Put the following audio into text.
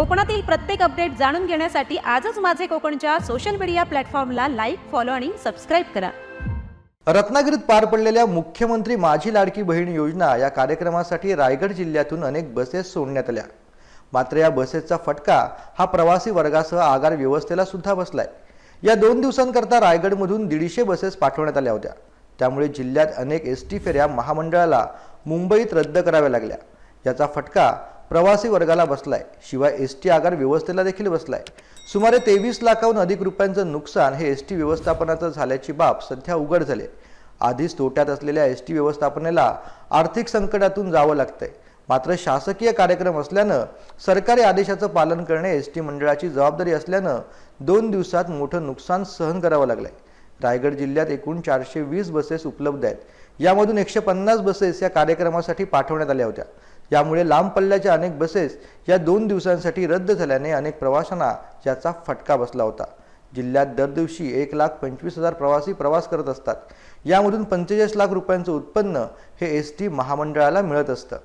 कोकणातील प्रत्येक अपडेट जाणून घेण्यासाठी आजच माझे कोकणच्या सोशल मीडिया प्लॅटफॉर्मला लाईक फॉलो आणि सबस्क्राईब करा. रत्नागिरीत पार पडलेल्या मुख्यमंत्री माझी लाडकी बहीण योजना या कार्यक्रमासाठी रायगड जिल्ह्यातून अनेक बसेस सोडण्यात आल्या. मात्र या बसेसचा फटका हा प्रवासी वर्गासह आगार व्यवस्थेला सुद्धा बसलाय. या दोन दिवसांकरता रायगडमधून दीडशे बसेस पाठवण्यात आल्या होत्या. त्यामुळे जिल्ह्यात अनेक एस टी फेऱ्या महामंडळाला मुंबईत रद्द कराव्या लागल्या. याचा फटका प्रवासी वर्गाला बसलाय. शिवाय एस टी आगार व्यवस्थेला देखील बसलाय. सुमारे तेवीस लाखाहून अधिक रुपयांचं नुकसान हे एस टी व्यवस्थापनाचं झाल्याची बाब सध्या उघड झाली आधीच तोट्यात असलेल्या एस टी व्यवस्थापनेला आर्थिक संकटातून जावं लागतंय. मात्र शासकीय कार्यक्रम असल्यानं सरकारी आदेशाचं पालन करणे एस टी मंडळाची जबाबदारी असल्यानं दोन दिवसात मोठं नुकसान सहन करावं लागलंय. रायगड जिल्ह्यात एकूण चारशे वीस बसेस उपलब्ध आहेत. यामधून एकशे पन्नास बसेस या कार्यक्रमासाठी पाठवण्यात आल्या होत्या. यामुळे लांब पल्ल्याच्या अनेक बसेस या दोन दिवसांसाठी रद्द झाल्याने अनेक प्रवाशांना याचा फटका बसला होता. जिल्ह्यात दर दिवशी एक लाख पंचवीस हजार प्रवासी प्रवास करत असतात. यामधून पंचेचाळीस लाख रुपयांचं उत्पन्न हे एस टी महामंडळाला मिळत असतं.